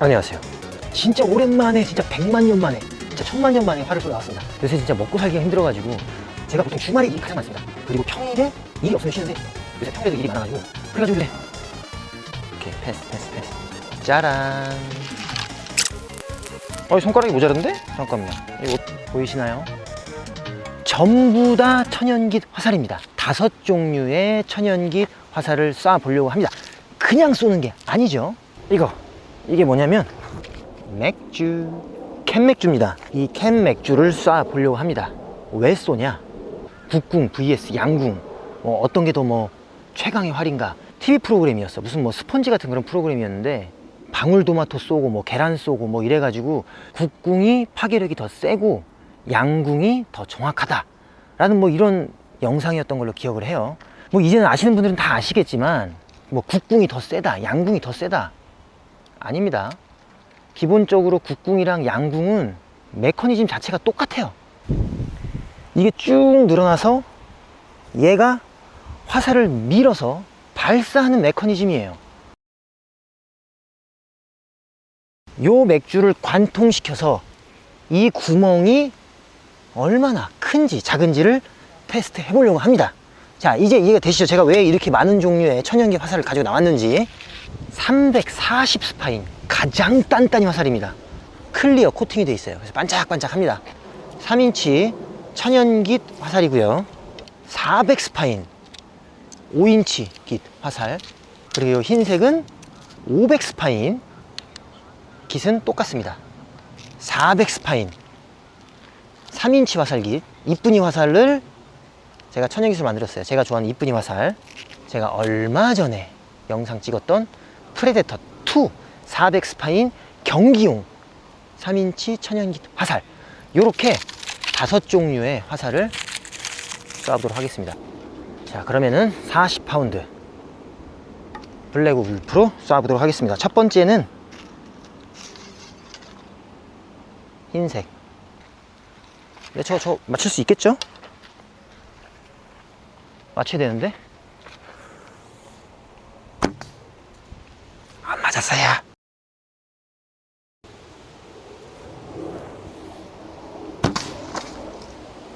안녕하세요. 진짜 오랜만에 진짜 100만 년 만에 진짜 천만 년 만에 화를 쏘 나왔습니다. 요새 진짜 먹고 살기가 힘들어가지고 제가 보통 주말에 일이 가장 많습니다. 그리고 평일에 일이 없으면 쉬는데 요새 평일에도 일이 많아가지고 그래가지고 그래. 이렇게 패스 패스 패스. 짜란. 어 손가락이 모자른데? 잠깐만요. 이거 보이시나요? 전부 다 천연깃 화살입니다. 다섯 종류의 천연깃 화살을 쏴 보려고 합니다. 그냥 쏘는 게 아니죠. 이거 이게 뭐냐면 맥주 캔 맥주입니다. 이 캔 맥주를 쏴 보려고 합니다. 왜 쏘냐? 국궁 vs 양궁 뭐 어떤 게 더 뭐 최강의 활인가? TV 프로그램이었어. 무슨 뭐 스펀지 같은 그런 프로그램이었는데 방울토마토 쏘고 뭐 계란 쏘고 뭐 이래가지고 국궁이 파괴력이 더 세고 양궁이 더 정확하다 라는 뭐 이런 영상이었던 걸로 기억을 해요. 뭐 이제는 아시는 분들은 다 아시겠지만 뭐 국궁이 더 세다, 양궁이 더 세다 아닙니다. 기본적으로 국궁이랑 양궁은 메커니즘 자체가 똑같아요. 이게 쭉 늘어나서 얘가 화살을 밀어서 발사하는 메커니즘이에요. 요 맥주를 관통시켜서 이 구멍이 얼마나 큰지 작은지를 테스트 해보려고 합니다. 자, 이제 이해가 되시죠? 제가 왜 이렇게 많은 종류의 천연기 화살을 가지고 나왔는지. 340 스파인 가장 단단히 화살입니다. 클리어 코팅이 돼 있어요. 그래서 반짝반짝 합니다. 3인치 천연깃 화살이고요. 400 스파인 5인치 깃 화살. 그리고 이 흰색은 500 스파인 깃은 똑같습니다. 400 스파인 3인치 화살깃 이쁜이 화살을 제가 천연기술 만들었어요. 제가 좋아하는 이쁜이 화살. 제가 얼마 전에 영상 찍었던 프레데터 2 400 스파인 경기용 3인치 천연기 화살. 요렇게 다섯 종류의 화살을 쏴보도록 하겠습니다. 자, 그러면은 40파운드 블랙 울프로 쏴보도록 하겠습니다. 첫 번째는 흰색. 네, 저, 저 맞출 수 있겠죠? 맞춰야 되는데 안 맞았어요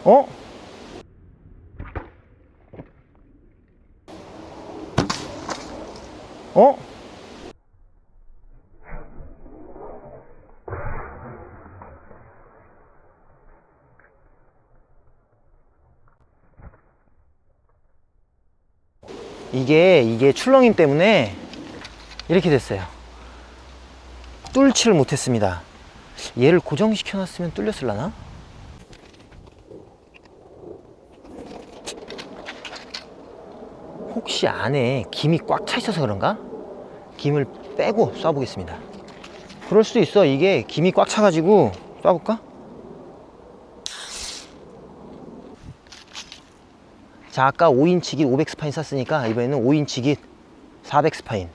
어? 어? 이게 이게 출렁임 때문에 이렇게 됐어요. 뚫지를 못했습니다. 얘를 고정시켜 놨으면 뚫렸을라나? 혹시 안에 김이 꽉 차 있어서 그런가? 김을 빼고 쏴보겠습니다. 그럴 수도 있어. 이게 김이 꽉 차가지고 쏴볼까? 자, 아까 5인치 깃500 스파인 쐈으니까 이번에는 5인치 깃400 스파인.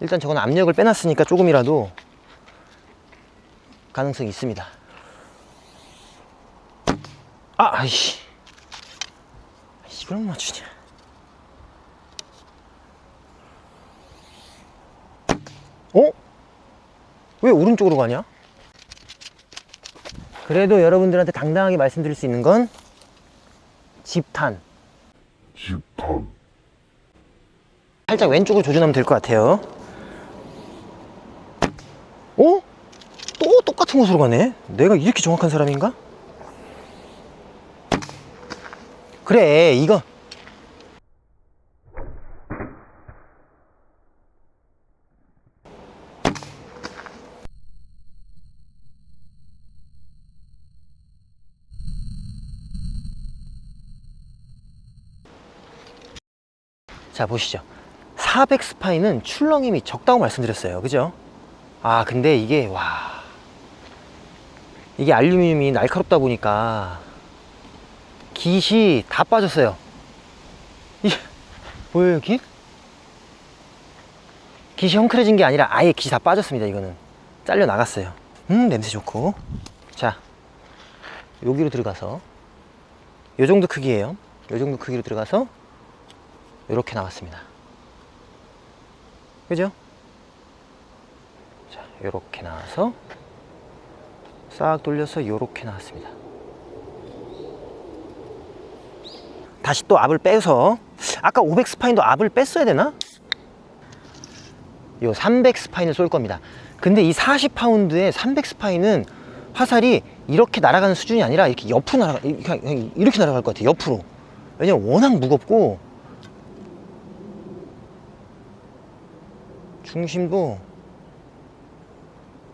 일단 저건 압력을 빼놨으니까 조금이라도 가능성이 있습니다. 아, 아이씨. 이걸 못 맞추냐. 어? 왜 오른쪽으로 가냐? 그래도 여러분들한테 당당하게 말씀드릴 수 있는 건 집탄. 집탄 살짝 왼쪽으로 조준하면 될 것 같아요. 어? 또 똑같은 곳으로 가네? 내가 이렇게 정확한 사람인가? 그래, 이거. 자, 보시죠. 400 스파이는 출렁임이 적다고 말씀드렸어요. 그죠? 아, 근데 이게, 와. 이게 알루미늄이 날카롭다 보니까 깃이 다 빠졌어요. 이 보여요, 깃? 깃이 헝클어진 게 아니라 아예 깃이 다 빠졌습니다, 이거는. 잘려 나갔어요. 음, 냄새 좋고. 자, 여기로 들어가서, 요 정도 크기예요. 요 정도 크기로 들어가서, 이렇게 나왔습니다. 그죠? 요렇게 나와서 싹 돌려서 요렇게 나왔습니다. 다시 또 압을 빼서 아까 500 스파인도 압을 뺐어야 되나? 요 300 스파인을 쏠 겁니다. 근데 이 40파운드의 300 스파인은 화살이 이렇게 날아가는 수준이 아니라 이렇게 옆으로 날아가 이렇게, 이렇게 날아갈 것 같아요. 옆으로. 왜냐면 워낙 무겁고 중심도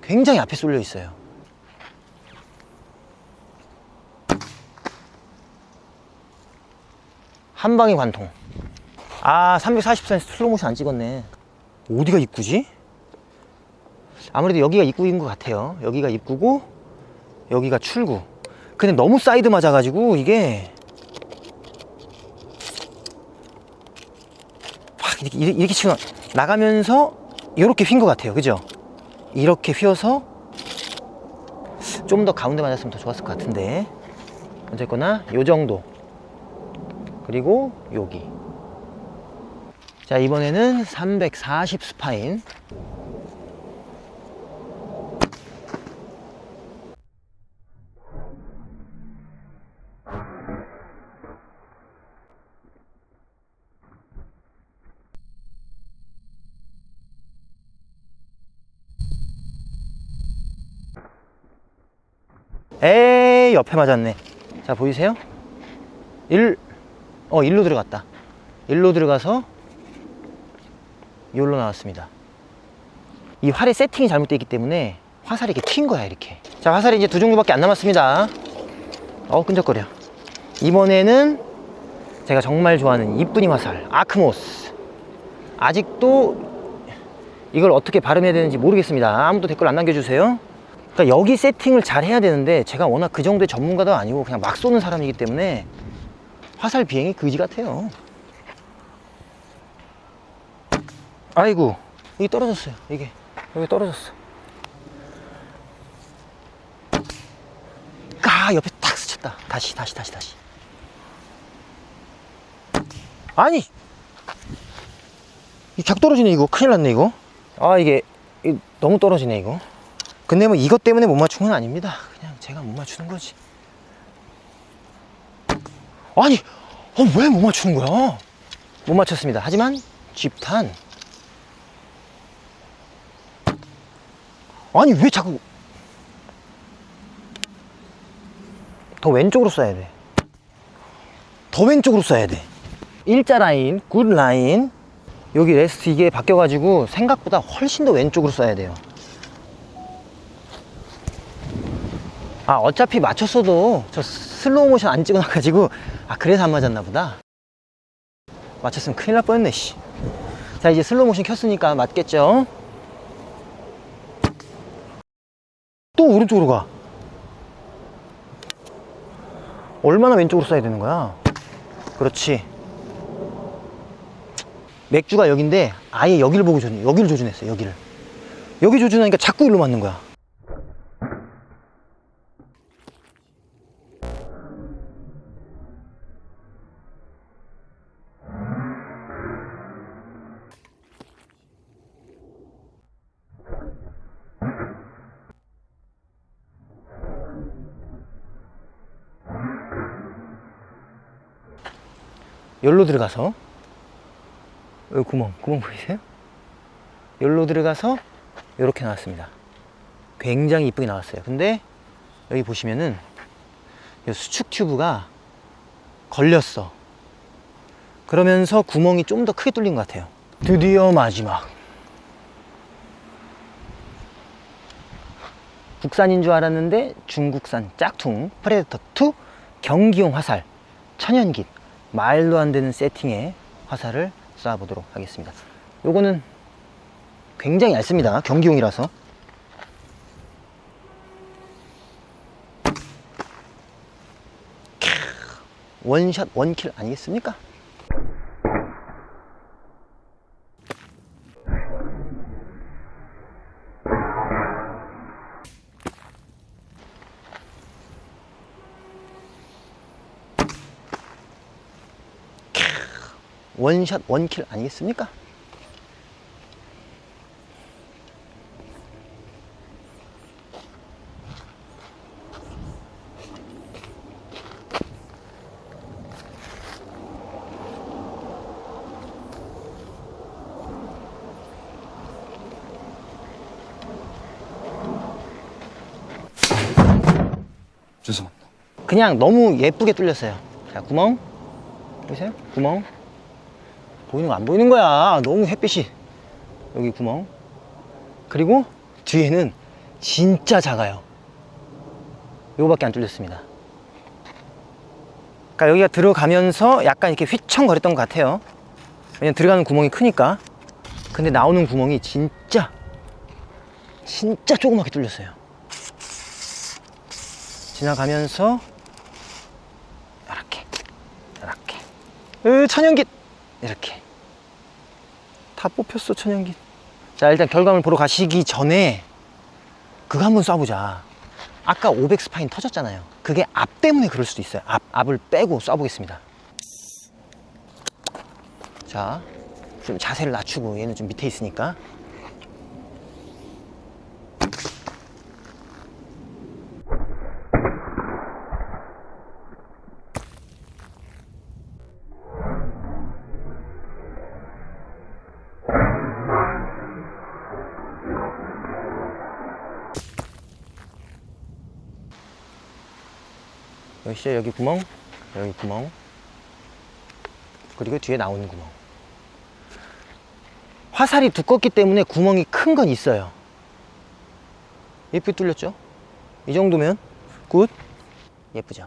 굉장히 앞에 쏠려 있어요. 한 방에 관통. 아, 344에 슬로모션 안 찍었네. 어디가 입구지? 아무래도 여기가 입구인 것 같아요. 여기가 입구고, 여기가 출구. 근데 너무 사이드 맞아가지고, 이게. 확, 이렇게, 이렇게 치면, 나가면서, 이렇게 휜 것 같아요. 그죠? 이렇게 휘어서, 좀 더 가운데 맞았으면 더 좋았을 것 같은데. 어쨌거나, 요 정도. 그리고 여기. 자, 이번에는 340 스파인. 에이, 옆에 맞았네. 자, 보이세요? 1, 어, 일로 들어갔다. 일로 들어가서 여기로 나왔습니다. 이 활의 세팅이 잘못되어 있기 때문에 화살이 이렇게 튄 거야, 이렇게. 자, 화살이 이제 두 종류밖에 안 남았습니다. 어, 끈적거려. 이번에는 제가 정말 좋아하는 이쁜이 화살, 아크모스. 아직도 이걸 어떻게 발음해야 되는지 모르겠습니다. 아무도 댓글 안 남겨주세요. 그러니까 여기 세팅을 잘 해야 되는데 제가 워낙 그 정도의 전문가도 아니고 그냥 막 쏘는 사람이기 때문에 화살 비행이 그지 같아요. 아이고, 이게 떨어졌어요. 이게 여기 떨어졌어. 아, 옆에 탁 스쳤다. 다시, 다시, 다시, 다시. 아니, 이 자꾸 떨어지네 이거. 큰일 났네 이거. 아 이게 이- 너무 떨어지네 이거. 근데 뭐 이것 때문에 못 맞춘 건 아닙니다. 그냥 제가 못 맞추는 거지. 아니, 어, 왜 못 맞추는 거야? 못 맞췄습니다. 하지만 집탄. 아니, 왜 자꾸 더 왼쪽으로 쏴야 돼. 더 왼쪽으로 쏴야 돼. 일자 라인, 굿 라인. 여기 레스트 이게 바뀌어가지고 생각보다 훨씬 더 왼쪽으로 쏴야 돼요. 아 어차피 맞췄어도 저 슬로우 모션 안 찍어놔가지고 아 그래서 안 맞았나 보다. 맞췄으면 큰일 날 뻔했네 씨. 자 이제 슬로우 모션 켰으니까 맞겠죠? 또 오른쪽으로 가. 얼마나 왼쪽으로 쏴야 되는 거야? 그렇지. 맥주가 여긴데 아예 여기를 보고 조준 여기를 조준했어 여기를. 여기 조준하니까 자꾸 일로 맞는 거야 열로 들어가서. 여기 구멍 구멍 보이세요? 열로 들어가서 이렇게 나왔습니다. 굉장히 이쁘게 나왔어요. 근데 여기 보시면은 이 수축 튜브가 걸렸어. 그러면서 구멍이 좀 더 크게 뚫린 것 같아요. 드디어 마지막. 국산인 줄 알았는데 중국산 짝퉁 프레데터 2 경기용 화살 천연깃 말도 안 되는 세팅의 화살을 쏴보도록 하겠습니다. 요거는 굉장히 얇습니다. 경기용이라서. 캬, 원샷 원킬 아니겠습니까? 원샷 원킬 아니겠습니까? 죄송합니다. 그냥 너무 예쁘게 뚫렸어요. 자, 구멍. 보세요? 구멍. 보이는 거 안 보이는 거야. 너무 햇빛이. 여기 구멍. 그리고 뒤에는 진짜 작아요. 요거밖에 안 뚫렸습니다. 그러니까 여기가 들어가면서 약간 이렇게 휘청거렸던 것 같아요. 왜냐면 들어가는 구멍이 크니까. 근데 나오는 구멍이 진짜, 진짜 조그맣게 뚫렸어요. 지나가면서 이렇게 이렇게 으 천연깃 이렇게. 다 뽑혔어 천연깃 자 일단 결과물 보러 가시기 전에 그거 한번 쏴보자. 아까 500 스파인 터졌잖아요. 그게 앞 때문에 그럴 수도 있어요. 앞, 앞을 빼고 쏴보겠습니다. 자 좀 자세를 낮추고 얘는 좀 밑에 있으니까 여기죠 여기 구멍 여기 구멍. 그리고 뒤에 나오는 구멍. 화살이 두껍기 때문에 구멍이 큰 건 있어요. 예쁘게 뚫렸죠? 이 정도면 굿. 예쁘죠?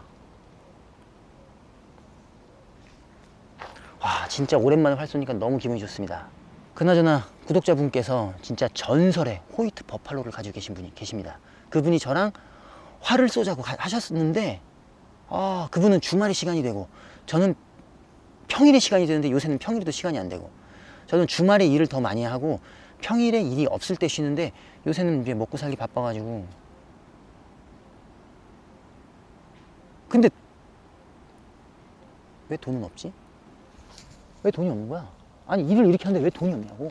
와 진짜 오랜만에 활 쏘니까 너무 기분이 좋습니다. 그나저나 구독자분께서 진짜 전설의 호이트 버팔로를 가지고 계신 분이 계십니다. 그분이 저랑 활을 쏘자고 가- 하셨는데 아, 그분은 주말에 시간이 되고, 저는 평일에 시간이 되는데 요새는 평일에도 시간이 안 되고, 저는 주말에 일을 더 많이 하고, 평일에 일이 없을 때 쉬는데, 요새는 이제 먹고 살기 바빠가지고. 근데, 왜 돈은 없지? 왜 돈이 없는 거야? 아니, 일을 이렇게 하는데 왜 돈이 없냐고.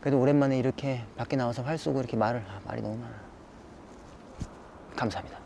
그래도 오랜만에 이렇게 밖에 나와서 활 쏘고 이렇게 말을, 아, 말이 너무 많아. 감사합니다.